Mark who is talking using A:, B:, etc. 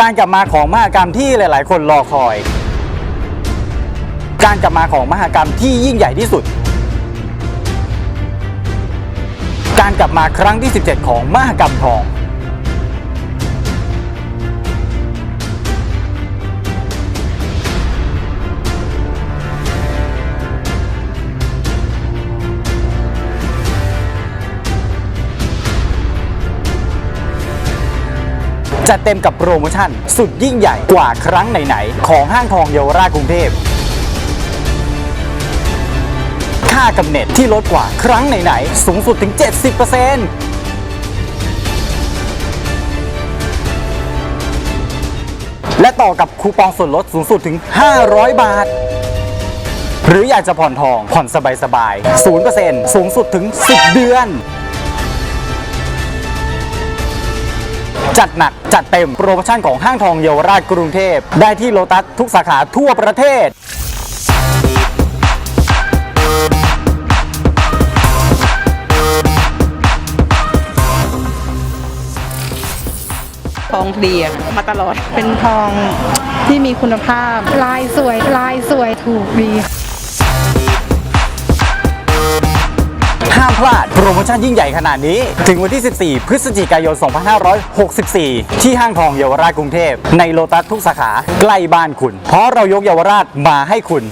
A: การกลับมาของมหกรรมที่หลาย ๆ คนรอคอย การกลับมาของมหกรรมที่ยิ่งใหญ่ที่สุด การกลับมาครั้งที่ 17 ของมหกรรมทอง จัดเต็มกับโปรโมชั่น สุดยิ่งใหญ่กว่าครั้งไหนๆ ของห้างทองเยาวราชกรุงเทพ ค่ากำเนิดที่ลดกว่าครั้งไหนๆ สูงสุดถึง 70%และต่อกับคูปองส่วนลดสูงสุดถึง 500 บาท หรืออยากจะผ่อนทองผ่อนสบายๆ0%สูงสุดถึง 10 เดือน จัดหนักจัดเต็มโปรโมชั่นของห้างทองเยาวราชกรุงเทพ ได้ที่โลตัสทุกสาขาทั่วประเทศ
B: ทองดีอะมาตลอด
C: เป็นทองที่มีคุณภาพ ลายสวย ลายสวยถูกดี
A: พลาดโปรโมชั่นยิ่งใหญ่ขนาดนี้ ถึงวันที่ 14 พฤศจิกายน 2564 ที่ห้างทองเยาวราชกรุงเทพ ในโลตัสทุกสาขาใกล้บ้านคุณ เพราะเรายกเยาวราชมาให้คุณ